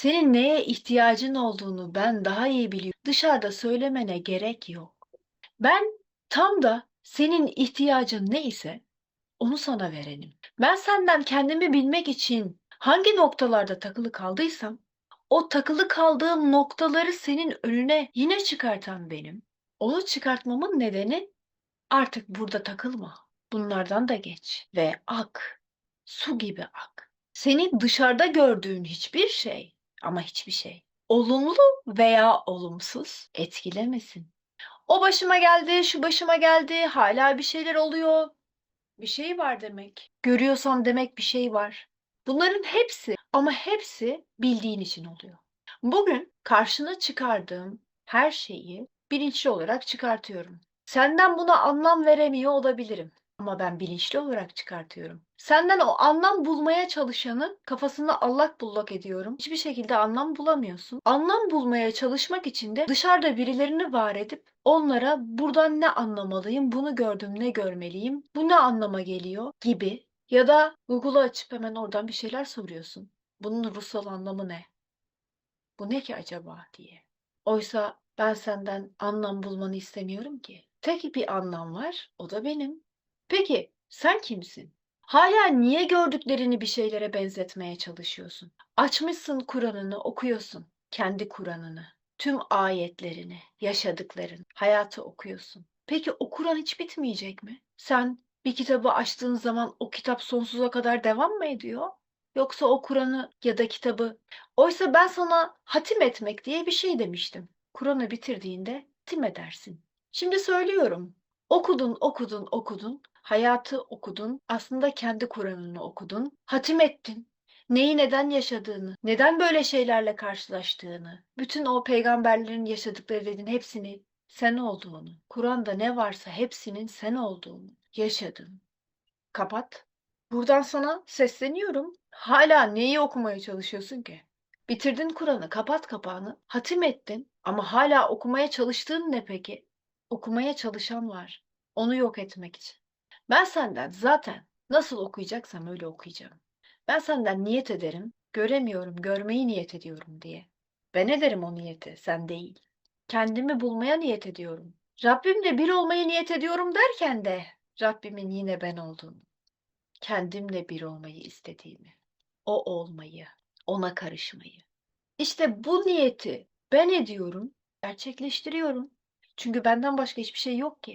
Senin neye ihtiyacın olduğunu ben daha iyi biliyorum. Dışarıda söylemene gerek yok. Ben tam da senin ihtiyacın neyse onu sana verenim. Ben senden kendimi bilmek için hangi noktalarda takılı kaldıysam o takılı kaldığım noktaları senin önüne yine çıkartan benim. Onu çıkartmamın nedeni artık burada takılma. Bunlardan da geç ve ak. Su gibi ak. Seni dışarıda gördüğün hiçbir şey ama hiçbir şey olumlu veya olumsuz etkilemesin. O başıma geldi, şu başıma geldi, hala bir şeyler oluyor. Bir şey var demek. Görüyorsan demek bir şey var. Bunların hepsi ama hepsi bildiğin için oluyor. Bugün karşına çıkardığım her şeyi bilinçli olarak çıkartıyorum. Senden buna anlam veremiyor olabilirim ama ben bilinçli olarak çıkartıyorum. Senden o anlam bulmaya çalışanı kafasında allak bullak ediyorum. Hiçbir şekilde anlam bulamıyorsun. Anlam bulmaya çalışmak için de dışarıda birilerini var edip onlara buradan ne anlamalıyım, bunu gördüm ne görmeliyim, bu ne anlama geliyor gibi ya da Google'u açıp hemen oradan bir şeyler soruyorsun. Bunun ruhsal anlamı ne? Bu ne ki acaba diye. Oysa ben senden anlam bulmanı istemiyorum ki. Tek bir anlam var, o da benim. Peki sen kimsin? Hala niye gördüklerini bir şeylere benzetmeye çalışıyorsun? Açmışsın Kur'an'ını, okuyorsun. Kendi Kur'an'ını, tüm ayetlerini, yaşadıklarını, hayatı okuyorsun. Peki o Kur'an hiç bitmeyecek mi? Sen bir kitabı açtığın zaman o kitap sonsuza kadar devam mı ediyor? Yoksa o Kur'an'ı ya da kitabı... Oysa ben sana hatim etmek diye bir şey demiştim. Kur'an'ı bitirdiğinde hatim edersin. Şimdi söylüyorum. Okudun, okudun, okudun. Hayatı okudun. Aslında kendi Kur'an'ını okudun. Hatim ettin. Neyi neden yaşadığını, neden böyle şeylerle karşılaştığını, bütün o peygamberlerin yaşadıkları dediğin hepsini sen olduğunu, Kur'an'da ne varsa hepsinin sen olduğunu yaşadın. Kapat. Buradan sana sesleniyorum. Hala neyi okumaya çalışıyorsun ki? Bitirdin Kur'an'ı, kapat kapağını, hatim ettin ama hala okumaya çalıştığın ne peki? Okumaya çalışan var. Onu yok etmek için. Ben senden zaten nasıl okuyacaksam öyle okuyacağım. Ben senden niyet ederim, göremiyorum, görmeyi niyet ediyorum diye. Ben ederim o niyeti, sen değil. Kendimi bulmaya niyet ediyorum. Rabbimle bir olmayı niyet ediyorum derken de Rabbimin yine ben olduğunu, kendimle bir olmayı istediğimi, o olmayı, ona karışmayı. İşte bu niyeti ben ediyorum, gerçekleştiriyorum. Çünkü benden başka hiçbir şey yok ki.